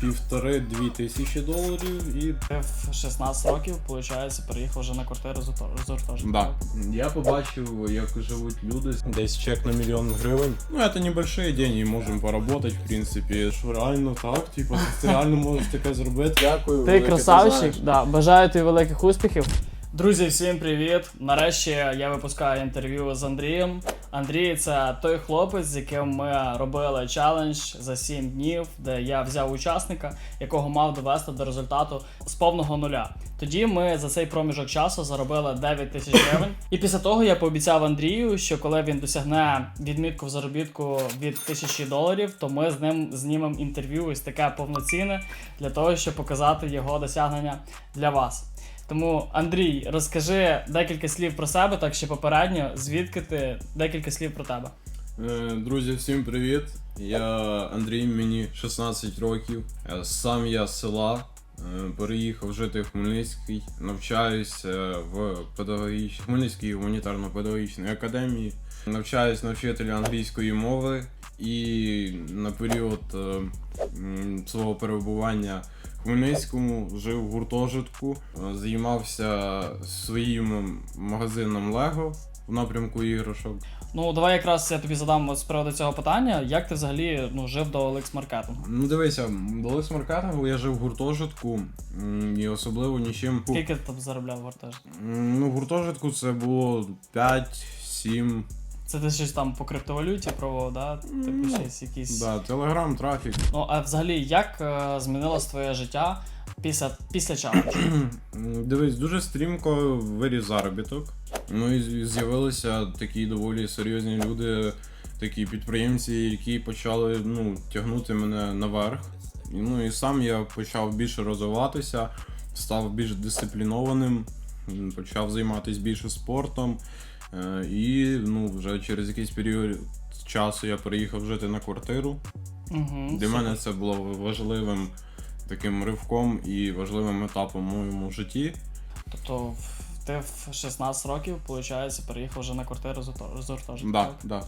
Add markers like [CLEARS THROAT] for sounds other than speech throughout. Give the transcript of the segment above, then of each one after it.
півтори-дві тисячі доларів і Ти в 16 років, виходить, переїхав вже на квартиру з гурто- гуртожитку. Да. Я побачив, як живуть люди. Десь чек на мільйон гривень. Ну, це небольшие деньги, можемо поработати, в принципі. Що реально так, типу, ти реально можеш таке зробити. Дякую. Ти велике, красавчик, да. бажаю тобі великих успіхів. Друзі, всім привіт! Нарешті я випускаю інтерв'ю з Андрієм. Андрій це той хлопець, з яким ми робили челендж за 7 днів, де я взяв учасника, якого мав довести до результату з повного нуля. Тоді ми за цей проміжок часу заробили 9 тисяч гривень. І після того я пообіцяв Андрію, що коли він досягне відмітку в заробітку від тисячі доларів, то ми з ним знімемо інтерв'ю ось таке повноцінне для того, щоб показати його досягнення для вас. Тому, Андрій, розкажи декілька слів про себе, так ще попередньо, звідки ти декілька слів про тебе. Е, Друзі, всім привіт. Я Андрій, мені 16 років. Е, Сам я з села. е, Переїхав жити в Хмельницький, навчаюся в педагогічній Хмельницькій гуманітарно-педагогічній академії. Навчаюсь на вчителя англійської мови і на період свого перебування Хмельницькому жив в гуртожитку, е, займався своїм магазином Лего в напрямку іграшок. Ну, давай якраз я тобі задам з приводу цього питання. Як ти взагалі ну, жив до OLX маркетингу? Ну дивися, до Лис маркетингу я жив в гуртожитку і особливо нічим. Скільки ти там заробляв в гуртожитку? Ну, в гуртожитку це було 5-7. Це ти щось там по криптовалюті пробував, да? Типу щось якісь. Да, телеграм, трафік. Ну, а взагалі, як е, змінилось твоє життя після, після челенджу? [CLEARS THROAT] Дивись, дуже стрімко виріс заробіток. Ну і з'явилися такі доволі серйозні люди, такі підприємці, які почали ну, тягнути мене наверх. І, Ну і сам я почав більше розвиватися, став більш дисциплінованим, почав займатися більше спортом. Е, І ну, вже через якийсь період часу я переїхав жити на квартиру. Угу, Для мене це було важливим таким ривком і важливим етапом в моєму житті. Тобто ти в 16 років, виходить, переїхав вже на квартиру з гурто- з гуртожитку. Да, так? да.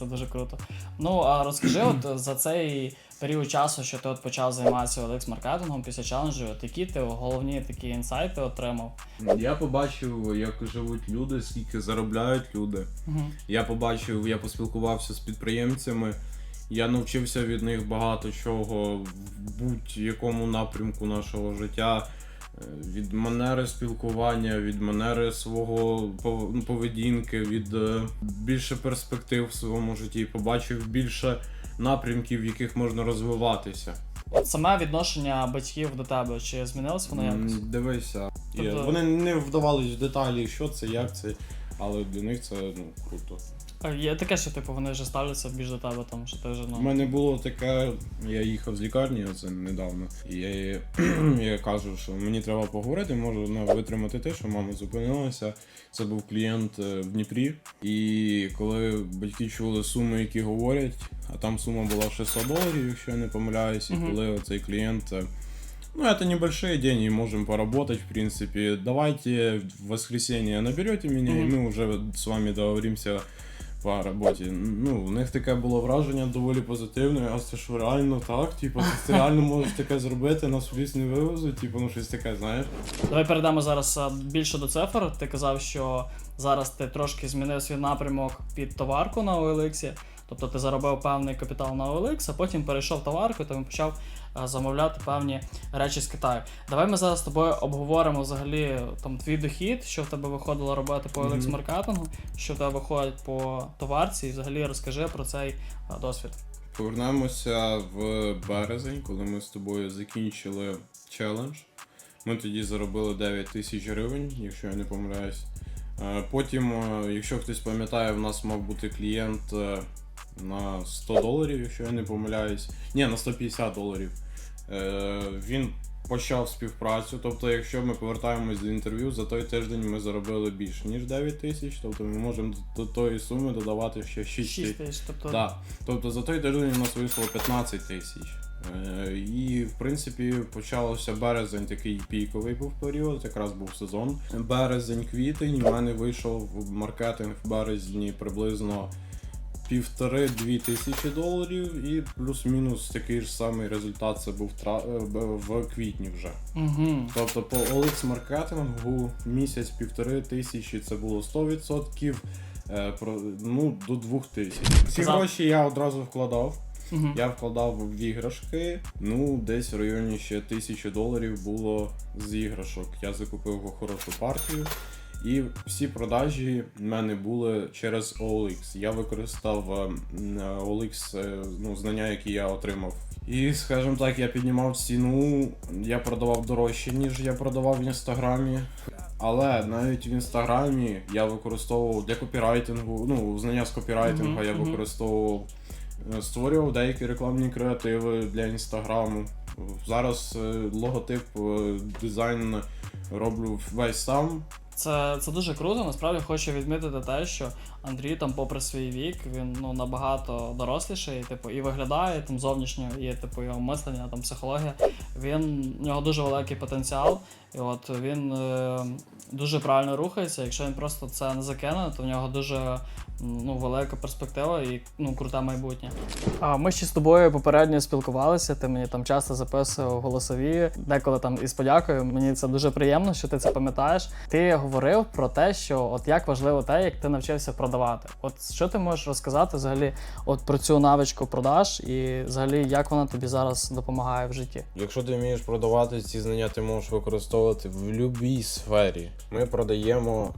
Це дуже круто. Ну а розкажи, от за цей період часу, що ти от почав займатися OLX маркетингом після челенджу, от які ти головні такі інсайти отримав? Я побачив, як живуть люди, скільки заробляють люди. Угу. Я побачив, я поспілкувався з підприємцями. Я навчився від них багато чого в будь-якому напрямку нашого життя. Е, Від манери спілкування, від манери свого пов- поведінки, від е, більше перспектив в своєму житті. Побачив більше напрямків, в яких можна розвиватися. Саме відношення батьків до тебе, чи змінилось воно якось? Дивися. Тобто- Вони не вдавались в деталі, що це, як це, але для них це ну, круто. А Є таке, що типу вони вже ставляться більш до тебе, тому що ти вже У ну. мене було таке, я їхав з лікарні оце недавно, і я, [CLEARS THROAT] я кажу, що мені треба поговорити, можу ну, витримати те, що мама зупинилася. Це був клієнт е, в Дніпрі. І коли батьки чули суми, які говорять, а там сума була 600 доларів, якщо я не помиляюсь, і Мгм. коли цей клієнт. е, Ну, это небольшие деньги, можем поработать, в принципе. Давайте в воскресенье наберете меня, и Мгм. мы уже з вами договоримся по роботі. Ну, в них таке було враження доволі позитивне, а це що реально так? Типу, ти [LAUGHS] реально можеш таке зробити, нас в ліс не вивезуть, типу, ну щось таке, знаєш. Давай перейдемо зараз а, більше до цифр. Ти казав, що зараз ти трошки змінив свій напрямок під товарку на OLX. Тобто ти заробив певний капітал на OLX, а потім перейшов товарку, тому почав замовляти певні речі з Китаю. Давай ми зараз з тобою обговоримо взагалі там твій дохід, що в тебе виходило робити по. OLX маркетингу, що в тебе виходить по товарці, і взагалі розкажи про цей досвід. Повернемося в березень, коли ми з тобою закінчили челендж. Ми тоді заробили 9 тисяч гривень, якщо я не помиляюсь. Е, Потім, е, якщо хтось пам'ятає, в нас мав бути клієнт е, на 100 доларів, якщо я не помиляюсь. Ні, на 150 доларів. Е, Він почав співпрацю. Тобто, якщо ми повертаємось до інтерв'ю, за той тиждень ми заробили більше, ніж 9 тисяч. Тобто ми можемо до тої суми додавати ще 6 6 тисяч. тисяч. Тобто Да. Тобто за той тиждень у нас вийшло 15 тисяч. Е, І в принципі почався березень, такий піковий був період, якраз був сезон. Березень, квітень. У мене вийшов маркетинг в березні приблизно півтори-дві тисячі доларів, і плюс-мінус такий ж самий результат це був е, в квітні вже. Угу. Тобто по OLX маркетингу місяць півтори тисячі це було 100%, е, про, ну до двох тисяч. Ці гроші я одразу вкладав. Угу. Я вкладав в іграшки. Ну, десь в районі ще тисячі доларів було з іграшок. Я закупив хорошу партію. І всі продажі в мене були через OLX. Я використав е, OLX, е, ну, знання, які я отримав. І, скажімо так, я піднімав ціну, я продавав дорожче, ніж я продавав в інстаграмі. Але навіть в інстаграмі я використовував для копірайтингу, ну, знання з копірайтингу Мгм, я використовував Е, створював деякі рекламні креативи для інстаграму. Зараз е, логотип, е, дизайн роблю весь сам. Це, це дуже круто. Насправді хочу відмітити те, що Андрій там, попри свій вік, він ну набагато доросліший, типу, і виглядає там зовнішньо, і типу його мислення, там психологія. Він у нього дуже великий потенціал, і от він е, дуже правильно рухається. Якщо він просто це не закине, то в нього дуже ну, велика перспектива і ну, круте майбутнє. А ми ще з тобою попередньо спілкувалися. Ти мені там часто записував голосові, деколи там із подякою. Мені це дуже приємно, що ти це пам'ятаєш. Ти говорив про те, що от як важливо те, як ти навчився продавати. От що ти можеш розказати взагалі от про цю навичку продаж і взагалі як вона тобі зараз допомагає в житті? Якщо ти вмієш продавати ці знання, ти можеш використовувати в будь-якій сфері. Ми продаємо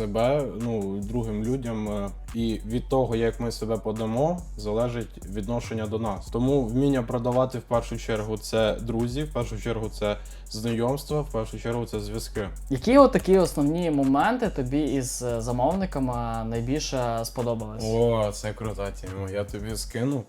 себе ну, другим людям, е, і від того, як ми себе подамо, залежить відношення до нас. Тому вміння продавати в першу чергу це друзі, в першу чергу це знайомства, в першу чергу це зв'язки. Які от такі основні моменти тобі із е, замовниками найбільше сподобались? О, це крута тема. Я тобі скину.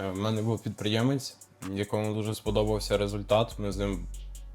Е, В мене був підприємець, якому дуже сподобався результат. Ми з ним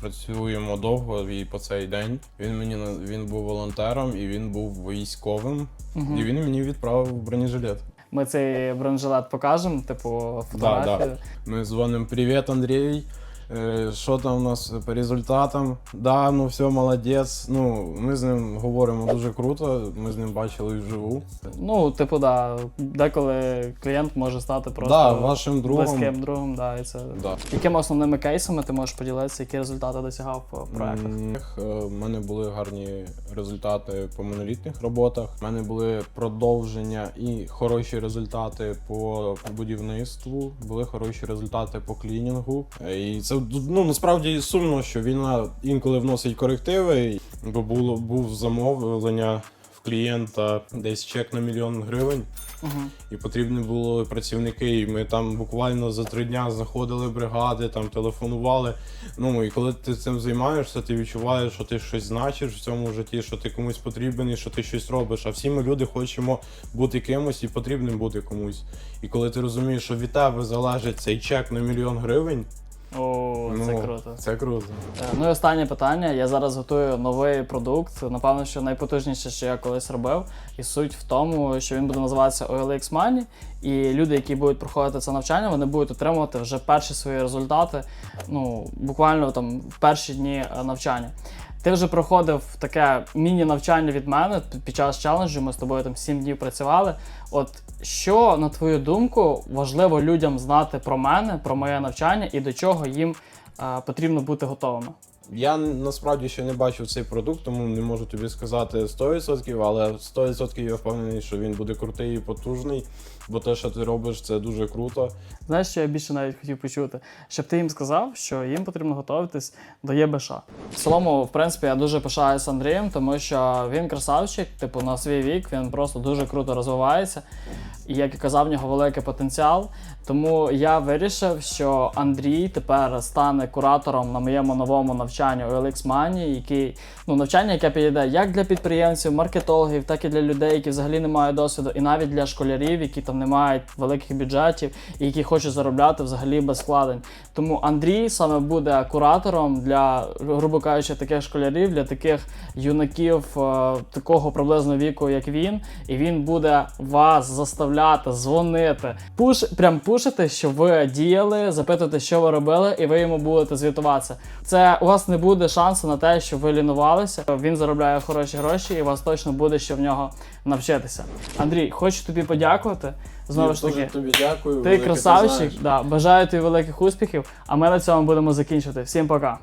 працюємо довго і по цей день. Він мені він був волонтером і він був військовим. Угу. І він мені відправив бронежилет. Ми цей бронежилет покажемо, типу, фотографію. Ми дзвонимо Привіт, Андрій. Е, Що там у нас по результатам? Да, ну все, молодець. Ну, ми з ним говоримо дуже круто. Ми з ним бачили вживу. Ну, типу, да, деколи клієнт може стати просто да, вашим другом. близьким другом, да, і це. Да. Якими основними кейсами ти можеш поділитися, які результати досягав по проектах? М, е, мене були гарні результати по монолітних роботах. У мене були продовження і хороші результати по будівництву, були хороші результати по клінінгу. Е, І це ну насправді сумно, що війна інколи вносить корективи, бо було був замовлення в клієнта десь чек на мільйон гривень. Угу. І потрібні були працівники. І ми там буквально за три дня знаходили бригади, там телефонували. Ну і коли ти цим займаєшся, ти відчуваєш, що ти щось значиш в цьому житті, що ти комусь потрібен і що ти щось робиш. А всі ми люди хочемо бути кимось і потрібним бути комусь. І коли ти розумієш, що від тебе залежить цей чек на мільйон гривень, О, це ну, круто. Це круто. Е, Ну і останнє питання. Я зараз готую новий продукт. Напевно, що найпотужніше, що я колись робив. І суть в тому, що він буде називатися OLX Money. І люди, які будуть проходити це навчання, вони будуть отримувати вже перші свої результати. Ну, буквально там в перші дні е, навчання. Ти вже проходив таке міні-навчання від мене під- час челенджу. Ми з тобою там 7 днів працювали. От що, на твою думку, важливо людям знати про мене, про моє навчання і до чого їм е, потрібно бути готовими? Я насправді ще не бачив цей продукт, тому не можу тобі сказати 100%, але 100% я впевнений, що він буде крутий і потужний, бо те, що ти робиш, це дуже круто. Знаєш, що я більше навіть хотів почути, щоб ти їм сказав, що їм потрібно готуватись до ЄБШ. В цілому, в принципі, я дуже пишаюся Андрієм, тому що він красавчик, типу, на свій вік, він просто дуже круто розвивається. І як я казав, в нього великий потенціал. Тому я вирішив, що Андрій тепер стане куратором на моєму новому навчанні OLX Money, який ну навчання, яке підійде як для підприємців, маркетологів, так і для людей, які взагалі не мають досвіду, і навіть для школярів, які там не мають великих бюджетів і які хочуть заробляти взагалі без вкладень. Тому Андрій саме буде куратором для, грубо кажучи, таких школярів, для таких юнаків е, такого приблизно віку, як він, і він буде вас заставляти дзвонити, пуш, прям пушити, щоб ви діяли, запитувати, що ви робили, і ви йому будете звітуватися. Це у вас не буде шансу на те, що ви лінувалися. Він заробляє хороші гроші, і у вас точно буде що в нього навчитися. Андрій, хочу тобі подякувати. Знову ж таки, тобі дякую. ти красавчик. Да, бажаю тобі великих успіхів. А ми на цьому будемо закінчувати. Всім пока.